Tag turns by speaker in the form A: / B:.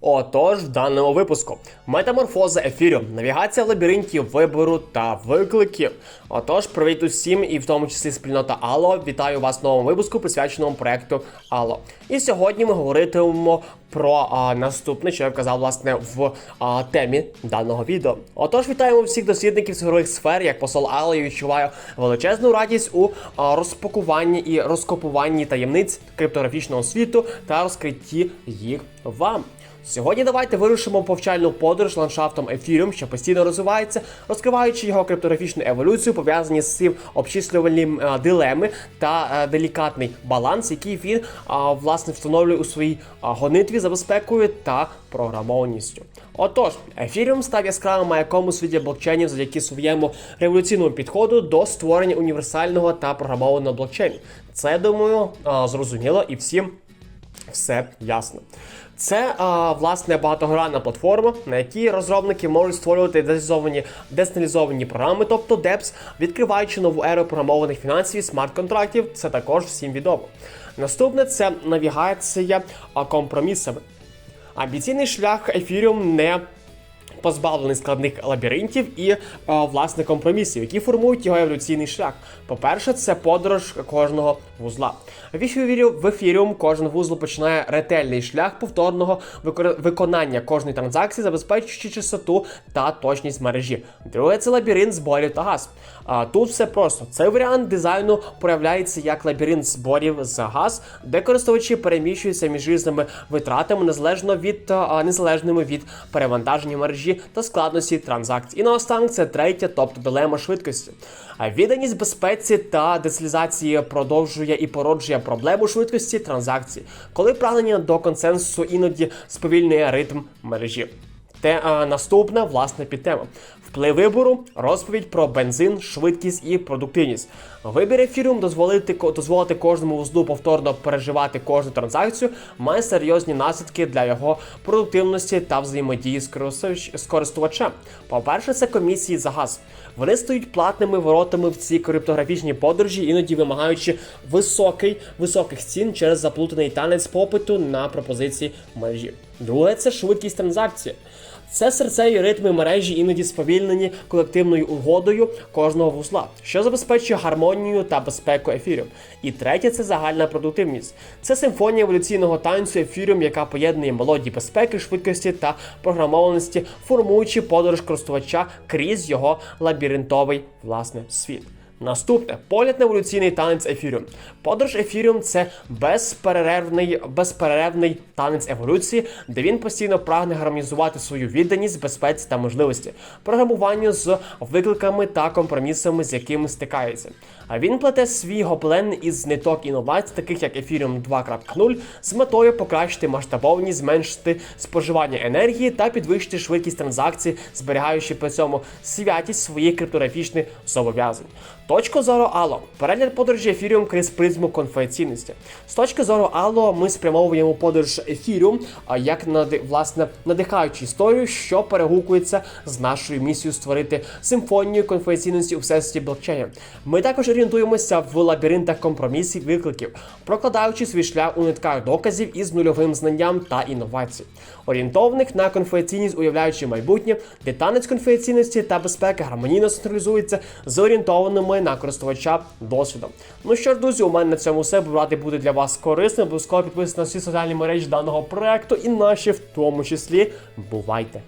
A: Отож, в даному випуску метаморфоза ефіру, навігація в лабіринті вибору та викликів. Отож, привіт усім, і в тому числі спільнота Алло. Вітаю вас в новому випуску, присвяченому проекту Алло. І сьогодні ми говоритимемо про а, наступне, що я вказав власне в а, темі даного відео. Отож, вітаємо всіх дослідників цифрових сфер, як посол Алло, і відчуваю величезну радість у а, розпакуванні і розкопуванні таємниць криптографічного світу та розкритті їх вам. Сьогодні давайте вирушимо повчальну подорож ландшафтом Ethereum, що постійно розвивається, розкриваючи його криптографічну еволюцію, пов'язані з цим обчислювальні е, дилеми та е, делікатний баланс, який він е, власне встановлює у своїй е, гонитві за безпекою та програмованістю. Отож, Ethereum став яскравим маяком у світі блокчейнів завдяки своєму революційному підходу до створення універсального та програмованого блокчейну. Це думаю зрозуміло і всім все ясно. Це а, власне багатогранна платформа, на якій розробники можуть створювати децентралізовані, децентралізовані програми, тобто DEPS, відкриваючи нову еру програмованих фінансів, і смарт-контрактів. Це також всім відомо. Наступне це навігація компромісами. Амбіційний шлях Ефіріум не позбавлений складних лабіринтів і е, власне компромісів, які формують його еволюційний шлях. По-перше, це подорож кожного вузла. В в Ethereum кожен вузол починає ретельний шлях повторного виконання кожної транзакції, забезпечуючи чистоту та точність мережі. Друге це лабіринт зборів та газ. А тут все просто. Цей варіант дизайну проявляється як лабіринт зборів за газ, де користувачі переміщуються між різними витратами незалежно від незалежними від перевантаження мережі та складності транзакцій. І наостанок це третя, тобто дилема швидкості. А відданість безпеці та децентралізації продовжує і породжує проблему швидкості транзакцій, коли прагнення до консенсусу іноді сповільнює ритм мережі. Те а, наступна власна підтема. Вплив вибору, розповідь про бензин, швидкість і продуктивність. Вибір ефіріум дозволити дозволити кожному вузлу повторно переживати кожну транзакцію, має серйозні наслідки для його продуктивності та взаємодії з користувачем. По-перше, це комісії за газ. Вони стають платними воротами в цій криптографічній подорожі, іноді вимагаючи високий, високих цін через заплутаний танець попиту на пропозиції мережі. Друге це швидкість транзакції. Це серцеві ритми мережі іноді сповільнені колективною угодою кожного вузла, що забезпечує гармонію та безпеку ефірів. І третє це загальна продуктивність. Це симфонія еволюційного танцю ефіріум, яка поєднує мелодії безпеки, швидкості та програмованості, формуючи подорож користувача крізь його лабіринтовий власне світ. Наступне погляд на еволюційний танець ефіріум. Подорож ефіріум це безперервний, безперервний танець еволюції, де він постійно прагне гармонізувати свою відданість, безпеці та можливості, програмуванню з викликами та компромісами, з якими стикається. А він плете свій гоблен із ниток інновацій, таких як Ethereum 2.0, з метою покращити масштабовність, зменшити споживання енергії та підвищити швидкість транзакцій, зберігаючи при цьому святість своїх криптографічних зобов'язань. Точка зору Алло. Перегляд подорожі Ethereum крізь призму конфіденційності. З точки зору Алло ми спрямовуємо подорож а як нади, власне надихаючу історію, що перегукується з нашою місією створити симфонію конфіденційності у всесвіті блокчейна. Ми також орієнтуємося в лабіринтах компромісів викликів, прокладаючи свій шлях у нитках доказів із нульовим знанням та інновацій, орієнтованих на конфіденційність, уявляючи майбутнє, де танець конфіденційності та безпеки гармонійно централізується з орієнтованими на користувача досвідом. Ну що ж, друзі, у мене на цьому все. Радий буде для вас корисним. Обов'язково підписуйтесь на всі соціальні мережі даного проекту і наші в тому числі. Бувайте!